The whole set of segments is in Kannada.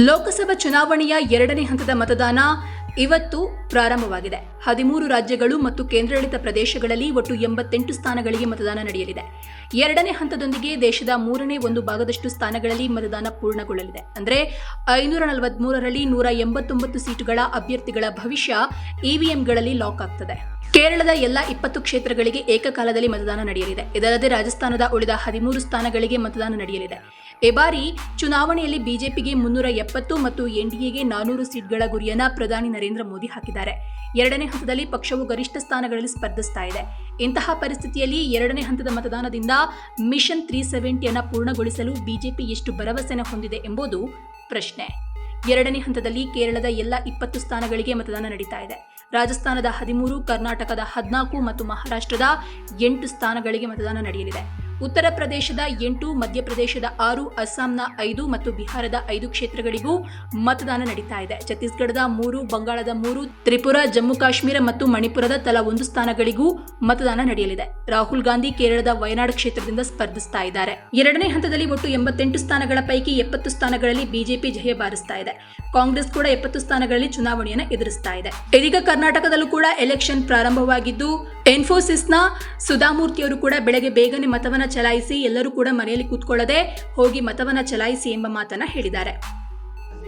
ಲೋಕಸಭಾ ಚುನಾವಣೆಯ ಎರಡನೇ ಹಂತದ ಮತದಾನ ಇವತ್ತು ಪ್ರಾರಂಭವಾಗಿದೆ. ಹದಿಮೂರು ರಾಜ್ಯಗಳು ಮತ್ತು ಕೇಂದ್ರಾಡಳಿತ ಪ್ರದೇಶಗಳಲ್ಲಿ ಒಟ್ಟು ಎಂಬತ್ತೆಂಟು ಸ್ಥಾನಗಳಿಗೆ ಮತದಾನ ನಡೆಯಲಿದೆ. ಎರಡನೇ ಹಂತದೊಂದಿಗೆ ದೇಶದ ಮೂರನೇ ಒಂದು ಭಾಗದಷ್ಟು ಸ್ಥಾನಗಳಲ್ಲಿ ಮತದಾನ ಪೂರ್ಣಗೊಳ್ಳಲಿದೆ. ಅಂದರೆ ಐನೂರ ನಲವತ್ಮೂರರಲ್ಲಿ ನೂರ ಎಂಬತ್ತೊಂಬತ್ತು ಸೀಟುಗಳ ಅಭ್ಯರ್ಥಿಗಳ ಭವಿಷ್ಯ ಇವಿಎಂಗಳಲ್ಲಿ ಲಾಕ್ ಆಗ್ತದೆ. ಕೇರಳದ ಎಲ್ಲಾ ಇಪ್ಪತ್ತು ಕ್ಷೇತ್ರಗಳಿಗೆ ಏಕಕಾಲದಲ್ಲಿ ಮತದಾನ ನಡೆಯಲಿದೆ. ಇದಲ್ಲದೆ ರಾಜಸ್ಥಾನದ ಉಳಿದ ಹದಿಮೂರು ಸ್ಥಾನಗಳಿಗೆ ಮತದಾನ ನಡೆಯಲಿದೆ. ಈ ಬಾರಿ ಚುನಾವಣೆಯಲ್ಲಿ ಬಿಜೆಪಿಗೆ ಮುನ್ನೂರ ಎಪ್ಪತ್ತು ಮತ್ತು ಎನ್ಡಿಎಗೆ ನಾನೂರು ಸೀಟ್ಗಳ ಗುರಿಯನ್ನ ಪ್ರಧಾನಿ ನರೇಂದ್ರ ಮೋದಿ ಹಾಕಿದ್ದಾರೆ. ಎರಡನೇ ಹಂತದಲ್ಲಿ ಪಕ್ಷವು ಗರಿಷ್ಠ ಸ್ಥಾನಗಳಲ್ಲಿ ಸ್ಪರ್ಧಿಸ್ತಾ ಇದೆ. ಇಂತಹ ಪರಿಸ್ಥಿತಿಯಲ್ಲಿ ಎರಡನೇ ಹಂತದ ಮತದಾನದಿಂದ ಮಿಷನ್ ತ್ರೀ ಸೆವೆಂಟಿಯನ್ನು ಪೂರ್ಣಗೊಳಿಸಲು ಬಿಜೆಪಿ ಎಷ್ಟು ಭರವಸೆನ ಹೊಂದಿದೆ ಎಂಬುದು ಪ್ರಶ್ನೆ. ಎರಡನೇ ಹಂತದಲ್ಲಿ ಕೇರಳದ ಎಲ್ಲ ಇಪ್ಪತ್ತು ಸ್ಥಾನಗಳಿಗೆ ಮತದಾನ ನಡೀತಾ ಇದೆ. ರಾಜಸ್ಥಾನದ ಹದಿಮೂರು, ಕರ್ನಾಟಕದ ಹದಿನಾಲ್ಕು ಮತ್ತು ಮಹಾರಾಷ್ಟ್ರದ ಎಂಟು ಸ್ಥಾನಗಳಿಗೆ ಮತದಾನ ನಡೆಯಲಿದೆ. ಉತ್ತರ ಪ್ರದೇಶದ ಎಂಟು ಮಧ್ಯಪ್ರದೇಶದ ಆರು, ಅಸ್ಸಾಂನ ಐದು ಮತ್ತು ಬಿಹಾರದ ಐದು ಕ್ಷೇತ್ರಗಳಿಗೂ ಮತದಾನ ನಡೀತಾ ಇದೆ. ಛತ್ತೀಸ್ಗಢದ ಮೂರು, ಬಂಗಾಳದ ಮೂರು, ತ್ರಿಪುರಾ, ಜಮ್ಮು ಕಾಶ್ಮೀರ ಮತ್ತು ಮಣಿಪುರದ ತಲಾ ಒಂದು ಸ್ಥಾನಗಳಿಗೂ ಮತದಾನ ನಡೆಯಲಿದೆ. ರಾಹುಲ್ ಗಾಂಧಿ ಕೇರಳದ ವಯನಾಡ್ ಕ್ಷೇತ್ರದಿಂದ ಸ್ಪರ್ಧಿಸ್ತಾ ಇದ್ದಾರೆ. ಎರಡನೇ ಹಂತದಲ್ಲಿ ಒಟ್ಟು ಎಂಬತ್ತೆಂಟು ಸ್ಥಾನಗಳ ಪೈಕಿ ಎಪ್ಪತ್ತು ಸ್ಥಾನಗಳಲ್ಲಿ ಬಿಜೆಪಿ ಜಯ ಬಾರಿಸ್ತಾ ಇದೆ. ಕಾಂಗ್ರೆಸ್ ಕೂಡ ಎಪ್ಪತ್ತು ಸ್ಥಾನಗಳಲ್ಲಿ ಚುನಾವಣೆಯನ್ನು ಎದುರಿಸ್ತಾ ಇದೆ. ಇದೀಗ ಕರ್ನಾಟಕದಲ್ಲೂ ಕೂಡ ಎಲೆಕ್ಷನ್ ಪ್ರಾರಂಭವಾಗಿದ್ದು ಇನ್ಫೋಸಿಸ್ನ ಸುಧಾಮೂರ್ತಿಯವರು ಕೂಡ ಬೆಳಗ್ಗೆ ಬೇಗನೆ ಮತವನ್ನು ಚಲಾಯಿಸಿ ಎಲ್ಲರೂ ಕೂಡ ಮನೆಯಲ್ಲಿ ಕೂತ್ಕೊಳ್ಳದೆ ಹೋಗಿ ಮತವನ್ನು ಚಲಾಯಿಸಿ ಎಂಬ ಮಾತನ್ನು ಹೇಳಿದ್ದಾರೆ.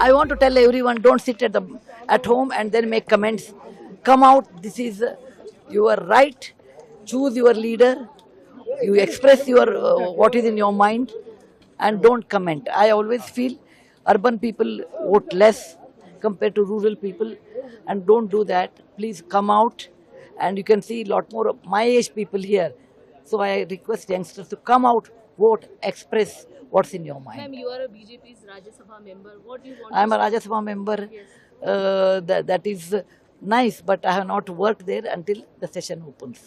I want to tell every one don't sit at at home and then make comments come out this is your right choose your leader you express your what is in your mind and don't comment I always feel urban people vote less compare to rural people and don't do that please come out and you can see a lot more of my age people here. So I request youngsters to come out, vote, express what's in your mind. Ma'am, you are a BJP's Rajya Sabha member. What do you want I'm a Rajya Sabha member. Yes. Uh, that, that is nice, but I have not worked there until the session opens.